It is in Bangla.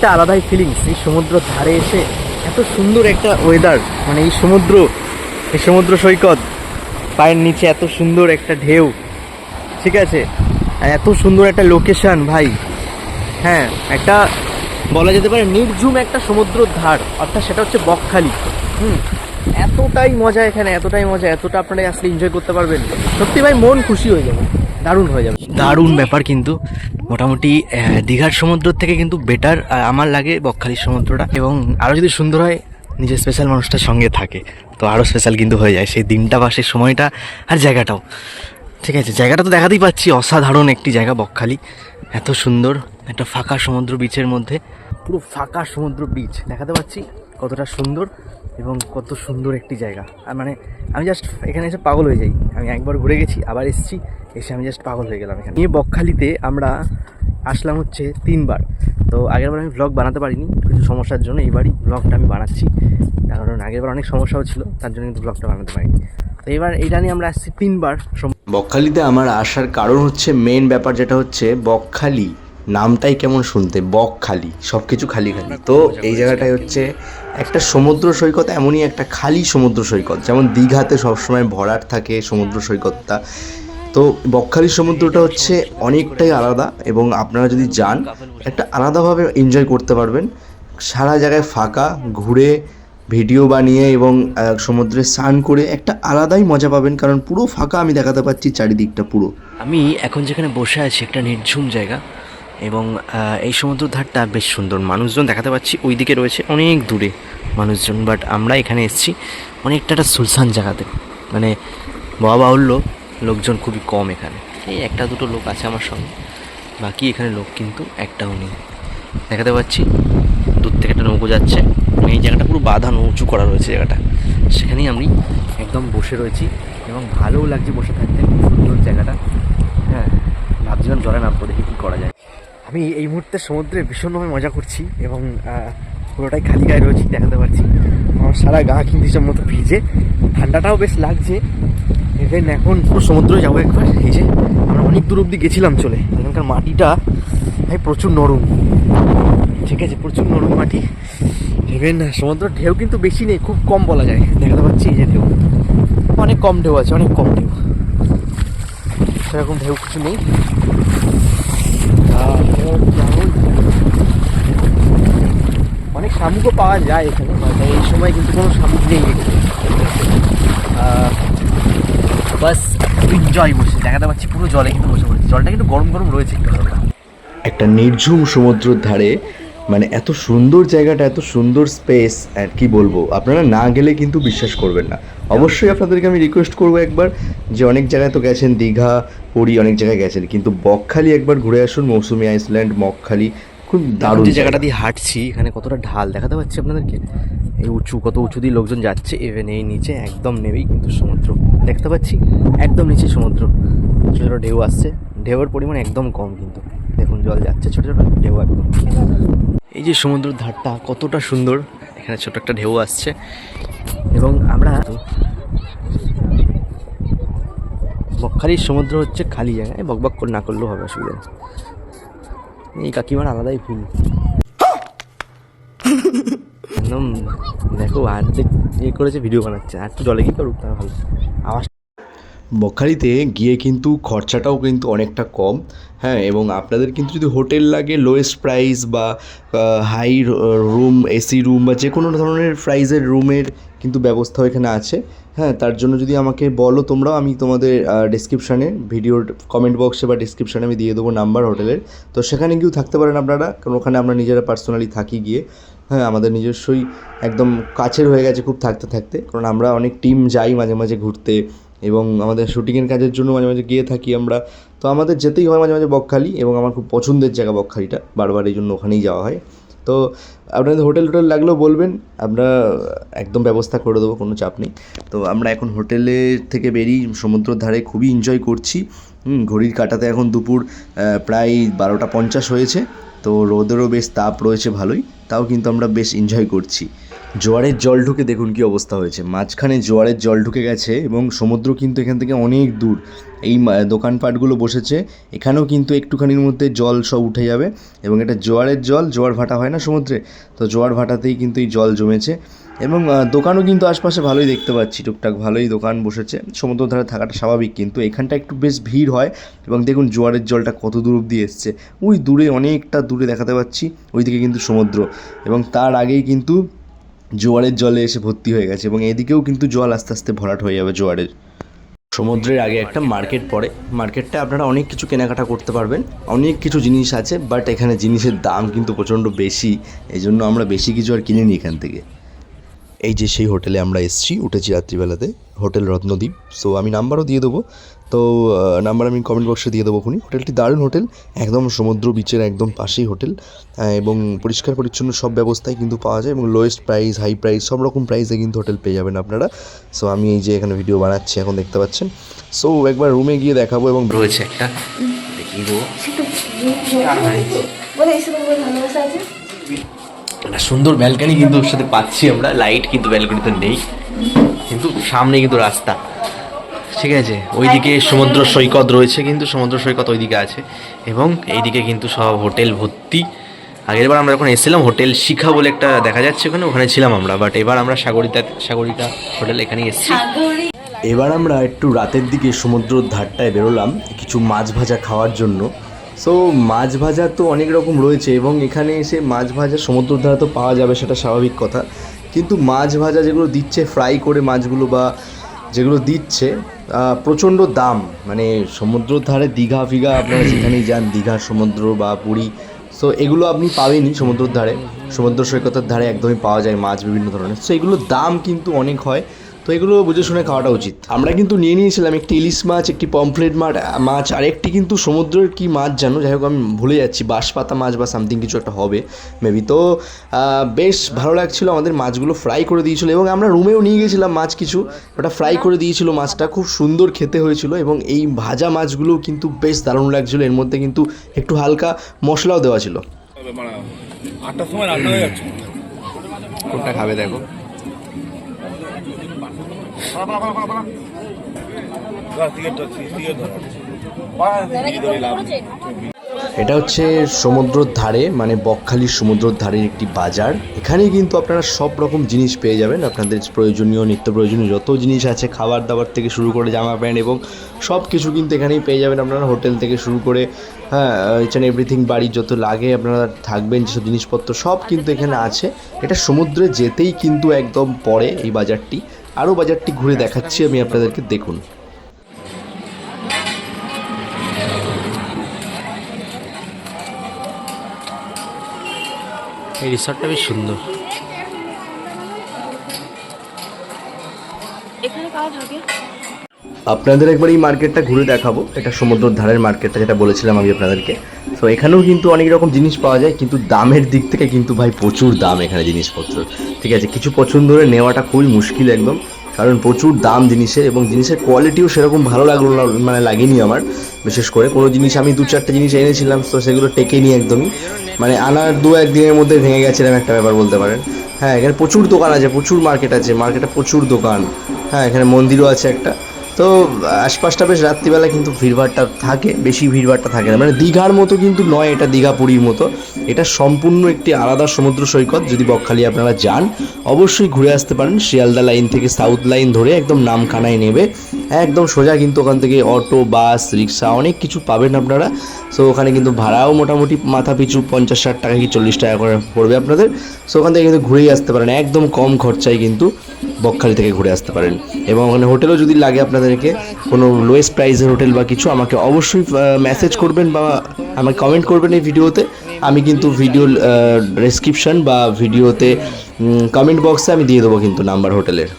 একটা আলাদাই ফিলিংস এই সমুদ্র ধারে এসে এত সুন্দর একটা ওয়েদার মানে এই সমুদ্র এই সমুদ্র সৈকত, পায়ের নিচে এত সুন্দর একটা ঢেউ, ঠিক আছে? আর এত সুন্দর একটা লোকেশান ভাই। হ্যাঁ একটা বলা যেতে পারে নির্ঝুম একটা সমুদ্র ধার, অর্থাৎ সেটা হচ্ছে বকখালি। হুম এতটাই মজা এখানে এতটাই মজা এতটা আপনারা আসলে এনজয় করতে পারবেন। সত্যি ভাই মন খুশি হয়ে যাবে দারুণ হয়ে যাবে। দারুণ ব্যাপার কিন্তু মোটামুটি দীঘার সমুদ্র থেকে কিন্তু বেটার আমার লাগে বকখালির সমুদ্রটা। এবং আরও যদি সুন্দর হয় নিজের স্পেশাল মানুষটার সঙ্গে থাকে। তো আরও স্পেশাল কিন্তু হয়ে যায় সেই দিনটা বা সেই সময়টা আর জায়গাটাও। ঠিক আছে জায়গাটা তো দেখাতেই পাচ্ছি অসাধারণ একটি জায়গা বকখালি। এত সুন্দর একটা ফাঁকা সমুদ্র বিচের মধ্যে। পুরো ফাঁকা সমুদ্র বিচ দেখাতে পাচ্ছি কতটা সুন্দর। এবং কত সুন্দর একটি জায়গা। আর মানে আমি জাস্ট এখানে এসে পাগল হয়ে যাই। আমি একবার ঘুরে গেছি আবার এসেছি এসে আমি জাস্ট পাগল হয়ে গেলাম এখানে। নিয়ে বকখালিতে আমরা আসলাম হচ্ছে তিনবার। তো আগেরবার আমি ব্লগ বানাতে পারিনি কিছু সমস্যার জন্য এইবারই ব্লগটা আমি বানাচ্ছি। তার কারণ আগেরবার অনেক সমস্যাও ছিল তার জন্য কিন্তু ব্লগটা বানাতে পারিনি। তো এবার এইটা নিয়ে আমরা আসছি তিনবার বকখালিতে আমার আসার কারণ হচ্ছে মেন ব্যাপার যেটা হচ্ছে বকখালি। নামটাই কেমন শুনতে? বকখালি সব কিছু খালি। খালি তো এই জায়গাটায় হচ্ছে একটা সমুদ্র সৈকত এমনই একটা খালি সমুদ্র সৈকত। যেমন দীঘাতে সবসময় ভরাট থাকে সমুদ্র সৈকতটা। তো বকখালি সমুদ্রটা হচ্ছে অনেকটাই আলাদা এবং আপনারা যদি যান, একটা আলাদাভাবে এনজয় করতে পারবেন। সারা জায়গায় ফাঁকা, ঘুরে, ভিডিও বানিয়ে এবং সমুদ্রে স্নান করে একটা আলাদাই মজা পাবেন। কারণ পুরো ফাঁকা আমি দেখাতে পাচ্ছি চারিদিকটা পুরো। আমি এখন যেখানে বসে আছি, একটা নির্ঝুম জায়গা। এবং এই সমুদ্র ধারটা বেশ সুন্দর। মানুষজন দেখাতে পাচ্ছি ওই দিকে রয়েছে অনেক দূরে মানুষজন বাট আমরা এখানে এসেছি অনেকটা একটা সুলসান জায়গাতে। মানে বাবা বাহুল্য লোকজন খুবই কম এখানে। এই একটা দুটো লোক আছে আমার সঙ্গে, বাকি এখানে লোক কিন্তু একটাও নেই। দেখাতে পাচ্ছি, দূর থেকে একটা নৌকো যাচ্ছে। এই জায়গাটা পুরো বাঁধানো উঁচু করা রয়েছে জায়গাটা। সেখানেই আমি একদম বসে রয়েছি এবং ভালোও লাগছে বসে থাকতে। খুব সুন্দর জায়গাটা। হ্যাঁ ভাবছিলাম জলে নামবো, দেখি কী করা যায়। আমি এই মুহূর্তে সমুদ্রে ভীষণভাবে মজা করছি এবং পুরোটাই খালি গায়ে রয়েছি, দেখাতে পারছি। আমার সারা গা কিন্তু হিসাব মতো ভিজে, ঠান্ডাটাও বেশ লাগছে। ইভেন এখন পুরো সমুদ্রে যাব একবার যে আমরা অনেক দূর অবধি গেছিলাম চলে। এখানকার মাটিটা ভাই প্রচুর নরম। ঠিক আছে, প্রচুর নরম মাটি। ইভেন সমুদ্র ঢেউ কিন্তু বেশি নেই, খুব কম বলা যায়। দেখাতে পাচ্ছি এই যে ঢেউ। অনেক কম ঢেউ আছে, অনেক কম ঢেউ। সেরকম ঢেউ কিছু নেই। অনেক শামুকও পাওয়া যায় এখানে but এই সময় কিন্তু কোনো শামুক নেই এখানে। বাস এনজয় বসে, দেখাতে পাচ্ছি পুরো জলে কিন্তু বসে পড়েছি। জলটা কিন্তু গরম গরম রয়েছে একটা নির্ঝুম সমুদ্রের ধারে মানে এত সুন্দর জায়গাটা, এত সুন্দর স্পেস আর কি বলব, আপনারা না গেলে কিন্তু বিশ্বাস করবেন না। অবশ্যই আপনাদেরকে আমি রিকোয়েস্ট করব একবার যে অনেক জায়গায় তো গেছেন দীঘা পুরী অনেক জায়গায় গেছেন কিন্তু বকখালি একবার ঘুরে আসুন মৌসুমি আইসল্যান্ড মকখালি খুব দারুণ যে জায়গাটা দিয়ে হাঁটছি এখানে কতটা ঢাল দেখাতে পাচ্ছি আপনাদেরকে? এই উঁচু কত উঁচু দিয়ে লোকজন যাচ্ছে ইভেন এই নিচে একদম নেবেই কিন্তু সমুদ্র দেখতে পাচ্ছি? একদম নিচে সমুদ্র। ছোটো ছোটো ঢেউ আসছে ঢেউয়ের পরিমাণ একদম কম কিন্তু। দেখুন জল যাচ্ছে ছোটো ছোটো ঢেউ একদম। এই যে সমুদ্রের ধারটা কতটা সুন্দর এখানে ছোট একটা ঢেউ আসছে। এবং আমরা বকখালির সমুদ্র হচ্ছে খালি জায়গায়, বকবক করে না করলেও হবে অসুবিধা এই কাকিমার আলাদাই ফিল একদম দেখো, আর যে করেছে ভিডিও বানাচ্ছে। আর তো জলে কি করুক তার ভালো। আওয়াজ বকখালিতে গিয়ে কিন্তু খরচাটাও কিন্তু অনেকটা কম। হ্যাঁ এবং আপনাদের কিন্তু যদি হোটেল লাগে লোয়েস্ট প্রাইস বা হাই রুম এসি রুম বা যে কোনো ধরনের প্রাইজের রুমের কিন্তু ব্যবস্থাও এখানে আছে। হ্যাঁ তার জন্য যদি আমাকে বলো তোমরাও, আমি তোমাদের ডিসক্রিপশানে ভিডিওর কমেন্ট বক্সে বা ডিসক্রিপশানে আমি দিয়ে দেবো নাম্বার হোটেলের তো সেখানে গিয়েও থাকতে পারেন আপনারা, কারণ ওখানে আমরা নিজেরা পার্সোনালি থাকি গিয়ে। হ্যাঁ আমাদের নিজস্বই একদম কাছের হয়ে গেছে খুব থাকতে থাকতে, কারণ আমরা অনেক টিম যাই মাঝে মাঝে ঘুরতে। এবং আমাদের শুটিংয়ের কাজের জন্য মাঝে মাঝে গিয়ে থাকি আমরা। তো আমাদের যেতেই হয় মাঝে মাঝে বকখালি এবং আমার খুব পছন্দের জায়গা বকখালিটা, বারবার এই জন্য ওখানেই যাওয়া হয়। তো আপনাদের হোটেল টোটেল লাগলেও বলবেন, আমরা একদম ব্যবস্থা করে দেবো, কোনো চাপ নেই। তো আমরা এখন হোটেলের থেকে বেরিয়ে সমুদ্রের ধারে খুবই এনজয় করছি। ঘড়ির কাটাতে এখন দুপুর প্রায় বারোটা পঞ্চাশ হয়েছে। তো রোদেরও বেশ তাপ রয়েছে ভালোই, তাও কিন্তু আমরা বেশ এনজয় করছি। জোয়ারের জল ঢুকে দেখুন কি অবস্থা হয়েছে। মাঝখানে জোয়ারের জল ঢুকে গেছে এবং সমুদ্র কিন্তু এখান থেকে অনেক দূর। এই দোকানপাটগুলো বসেছে, এখানেও কিন্তু একটুখানির মধ্যে জল সব উঠে যাবে এবং এটা জোয়ারের জল, জোয়ার ভাটা হয় না সমুদ্রে? তো জোয়ার ভাটাতেই কিন্তু এই জল জমেছে এবং দোকানও কিন্তু আশপাশে ভালোই দেখতে পাচ্ছি। টুকটাক ভালোই দোকান বসেছে। সমুদ্র ধারে থাকাটা স্বাভাবিক কিন্তু এখানটা একটু বেশ ভিড় হয় এবং দেখুন জোয়ারের জলটা কত দূর অব্দি এসছে। ওই দূরে, অনেকটা দূরে দেখাতে পাচ্ছি, ওইদিকে কিন্তু সমুদ্র এবং তার আগেই কিন্তু জোয়ারের জলে এসে ভর্তি হয়ে গেছে এবং এদিকেও কিন্তু জল আস্তে আস্তে ভরাট হয়ে যাবে জোয়ারের। সমুদ্রের আগে একটা মার্কেট পড়ে। মার্কেটটা আপনারা অনেক কিছু কেনাকাটা করতে পারবেন। অনেক কিছু জিনিস আছে বাট এখানে জিনিসের দাম কিন্তু প্রচণ্ড বেশি। এই জন্য আমরা বেশি কিছু আর কিনিনি এখান থেকে। এই যে সেই হোটেলে আমরা এসেছি উঠেছি রাত্রিবেলাতে হোটেল রত্নদ্বীপ সো আমি নাম্বারও দিয়ে দেবো। তো নাম্বার আমি কমেন্ট বক্সে দিয়ে দেবো খুনি হোটেলটি দারুণ হোটেল একদম সমুদ্র বিচের একদম পাশেই হোটেল। এবং পরিষ্কার পরিচ্ছন্ন সব ব্যবস্থাই কিন্তু পাওয়া যায় এবং লোয়েস্ট প্রাইস হাই প্রাইস সব রকম প্রাইসে কিন্তু হোটেল পেয়ে যাবেন আপনারা। সো আমি এই যে এখানে ভিডিও বানাচ্ছি এখন দেখতে পাচ্ছেন। সো একবার রুমে গিয়ে দেখাবো এবং রয়েছে একটা দেখিয়ে দেবো। সুন্দর ব্যালকানি কিন্তু ওর সাথে পাচ্ছি আমরা। লাইট কিন্তু ব্যালকানিতে নেই। কিন্তু সামনে কিন্তু রাস্তা। ঠিক আছে? ওইদিকে সমুদ্র সৈকত রয়েছে কিন্তু সমুদ্র সৈকত ওইদিকে আছে। এবং এইদিকে কিন্তু সব হোটেল ভর্তি। আগের বার আমরা যখন এসেছিলাম হোটেল শিখা বলে একটা দেখা যাচ্ছে ওখানে ওখানে ছিলাম আমরা। বাট এবার আমরা সাগরিতা সাগরিকা হোটেল এখানে এসেছি। এবার আমরা একটু রাতের দিকে সমুদ্রর ধারটায় বেরোলাম কিছু মাছ ভাজা খাওয়ার জন্য। সো মাছ ভাজা তো অনেক রকম রয়েছে এবং এখানে এসে মাছ ভাজা সমুদ্র ধারে তো পাওয়া যাবে, সেটা স্বাভাবিক কথা। কিন্তু মাছ ভাজা যেগুলো দিচ্ছে ফ্রাই করে মাছগুলো বা যেগুলো দিচ্ছে প্রচণ্ড দাম। মানে সমুদ্রর ধারে দীঘা ফিঘা আপনারা যেখানেই যান, দীঘা, সমুদ্র বা পুরী সো এগুলো আপনি পাবেনই সমুদ্রের ধারে। সমুদ্র সৈকতের ধারে একদমই পাওয়া যায় মাছ বিভিন্ন ধরনের। সো এগুলোর দাম কিন্তু অনেক হয়। তো এগুলো বুঝে শুনে খাওয়াটা উচিত। আমরা কিন্তু নিয়ে নিয়েছিলাম একটি ইলিশ মাছ একটি পমফ্লেট মাছ মাছ আর একটি কিন্তু সমুদ্রের কি মাছ জানো? যাই হোক আমি ভুলে যাচ্ছি বাঁশপাতা মাছ বা সামথিং কিছু একটা হবে মেবি তো বেশ ভালো লাগছিল আমাদের মাছগুলো ফ্রাই করে দিয়েছিল এবং আমরা রুমেও নিয়ে গেছিলাম মাছ কিছু ওটা ফ্রাই করে দিয়েছিল মাছটা খুব সুন্দর খেতে হয়েছিল এবং এই ভাজা মাছগুলো কিন্তু বেশ দারুণ লাগছিল এর মধ্যে কিন্তু একটু হালকা মশলাও দেওয়া ছিল। আটটার সময় রান্না যাচ্ছে। কোনটা খাবে দেখো। এটা হচ্ছে সমুদ্রর ধারে মানে বকখালির সমুদ্রর ধারের একটি বাজার। এখানে কিন্তু আপনারা সব রকম জিনিস পেয়ে যাবেন। আপনাদের প্রয়োজনীয়, নিত্য প্রয়োজনীয় যত জিনিস আছে, খাবার দাবার থেকে শুরু করে জামা প্যান্ট এবং সব কিছু কিন্তু এখানেই পেয়ে যাবেন আপনারা। হোটেল থেকে শুরু করে হ্যাঁ অ্যান্ড এভরিথিং বাড়ির যত লাগে আপনারা থাকবেন, যেসব জিনিসপত্র সব কিন্তু এখানে আছে। এটা সমুদ্রে যেতেই কিন্তু একদম পড়ে এই বাজারটি। আরও বাজারটি ঘুরে দেখাচ্ছি আমি আপনাদেরকে দেখুন। এই রিসর্টটা বেশ সুন্দর। এখানে কাজ থাকে আপনাদের একবার এই মার্কেটটা ঘুরে দেখাবো। এটা সমুদ্রের ধারের মার্কেটটা যেটা বলেছিলাম আমি আপনাদেরকে। তো এখানেও কিন্তু অনেক রকম জিনিস পাওয়া যায়, কিন্তু দামের দিক থেকে কিন্তু ভাই প্রচুর দাম এখানে জিনিসপত্র। ঠিক আছে, কিছু পছন্দ হলে নেওয়াটা খুবই মুশকিল একদম, কারণ প্রচুর দাম জিনিসের এবং জিনিসের কোয়ালিটিও সেরকম ভালো লাগল না মানে লাগেনি আমার, বিশেষ করে। কোনো জিনিস আমি দু চারটে জিনিস এনেছিলাম, তো সেগুলো টেকেনি একদমই। মানে আনার দু একদিনের মধ্যে ভেঙে গেছে এরকম একটা ব্যাপার বলতে পারেন। হ্যাঁ এখানে প্রচুর দোকান আছে, প্রচুর মার্কেট আছে, মার্কেটে প্রচুর দোকান। হ্যাঁ এখানে মন্দিরও আছে একটা। তো আশপাশটা বেশ রাত্রিবেলা কিন্তু ভিড়ভাড়টা থাকে, বেশি ভিড়ভাড়টা থাকে না। মানে দীঘার মতো কিন্তু নয় এটা দীঘা পুরীর মতো। এটা সম্পূর্ণ একটি আলাদা সমুদ্র সৈকত, যদি বকখালি আপনারা যান, অবশ্যই ঘুরে আসতে পারেন। শিয়ালদা লাইন থেকে সাউথ লাইন ধরে একদম নামখানায় নেবে। একদম সোজা কিন্তু ওখান থেকে অটো, বাস, রিক্সা অনেক কিছু পাবেন আপনারা। সো ওখানে কিন্তু ভাড়াও মোটামুটি মাথা পিছু পঞ্চাশ ষাট টাকা কি চল্লিশ টাকা করে পড়বে আপনাদের। সো ওখান থেকে কিন্তু ঘুরেই আসতে পারেন। একদম কম খরচায় কিন্তু। বকখালি থেকে ঘুরে আসতে পারেন। এবং ওখানে হোটেলও যদি লাগে আপনাদেরকে, কোনো লোয়েস্ট প্রাইসের হোটেল বা কিছু, আমাকে অবশ্যই মেসেজ করবেন বা আমাকে কমেন্ট করবেন এই ভিডিওতে। আমি কিন্তু ভিডিও ডেসক্রিপশন বা ভিডিওতে কমেন্ট বক্সে আমি দিয়ে দেবো কিন্তু নাম্বার হোটেলের